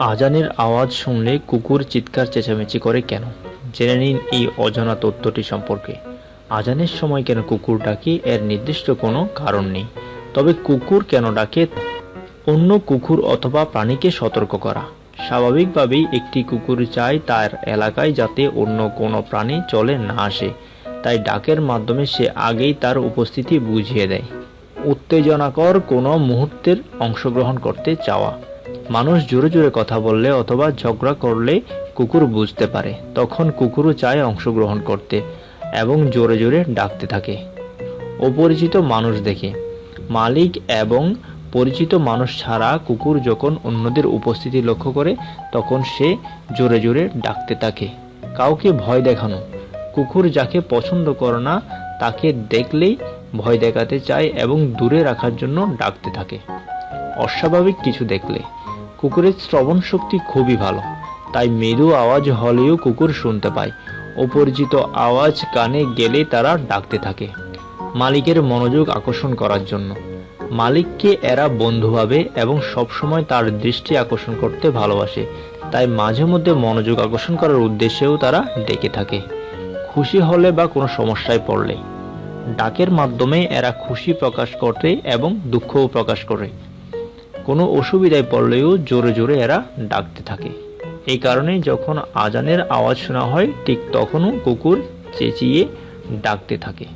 আজানের আওয়াজ শুনলে কুকুর চিৎকার চেঁচামেচি করে কেন? জেনে নিন এই অজানা তথ্যটি সম্পর্কে। আজানের সময় কেন কুকুর ডাকে এর নির্দিষ্ট কোনো কারণ নেই। তবে কুকুর কেন ডাকে? অন্য কুকুর অথবা প্রাণীকে সতর্ক করা। স্বাভাবিকভাবেই একটি কুকুর চায় তার এলাকায় যাতে অন্য কোনো প্রাণী চলে না আসে। তাই ডাকের মাধ্যমে সে আগেই তার উপস্থিতি বুঝিয়ে দেয়। উত্তেজনাকর কোনো মুহূর্তের অংশগ্রহণ করতে চাওয়া। মানুষ জোরে জোরে কথা বললে অথবা ঝগড়া করলে কুকুর বুঝতে পারে। তখন কুকুরও চায় অংশগ্রহণ করতে এবং জোরে জোরে ডাকতে থাকে। অপরিচিত মানুষ দেখে। মালিক এবং পরিচিত মানুষ ছাড়া কুকুর যখন অন্যদের উপস্থিতি লক্ষ্য করে, তখন সে জোরে জোরে ডাকতে থাকে। কাউকে ভয় দেখানো। কুকুর যাকে পছন্দ করে না, তাকে দেখলেই ভয় দেখাতে চায় এবং দূরে রাখার জন্য ডাকতে থাকে। অস্বাভাবিক কিছু দেখলে কুকুরের শ্রবণ শক্তি খুবই ভালো, তাই মৃদু আওয়াজ হলেও কুকুর শুনতে পায়। অপরিচিত আওয়াজ কানে গেলে তারা ডাকতে থাকে মালিকের মনোযোগ আকর্ষণ করার জন্য। মালিককে এরা বন্ধু ভাবে এবং সবসময় তার দৃষ্টি আকর্ষণ করতে ভালোবাসে, তাই মাঝে মধ্যে মনোযোগ আকর্ষণ করার উদ্দেশ্যেও তারা ডেকে থাকে। খুশি হলে বা কোনো সমস্যায় পড়লে, ডাকের মাধ্যমে এরা খুশি প্রকাশ করতে এবং দুঃখও প্রকাশ করে। কোনো অসুবিধায় পড়লেও জোরে জোরে এরা ডাকতে থাকে। এই কারণে যখন আজানের আওয়াজ শোনা হয়, ঠিক তখনও কুকুর চেঁচিয়ে ডাকতে থাকে।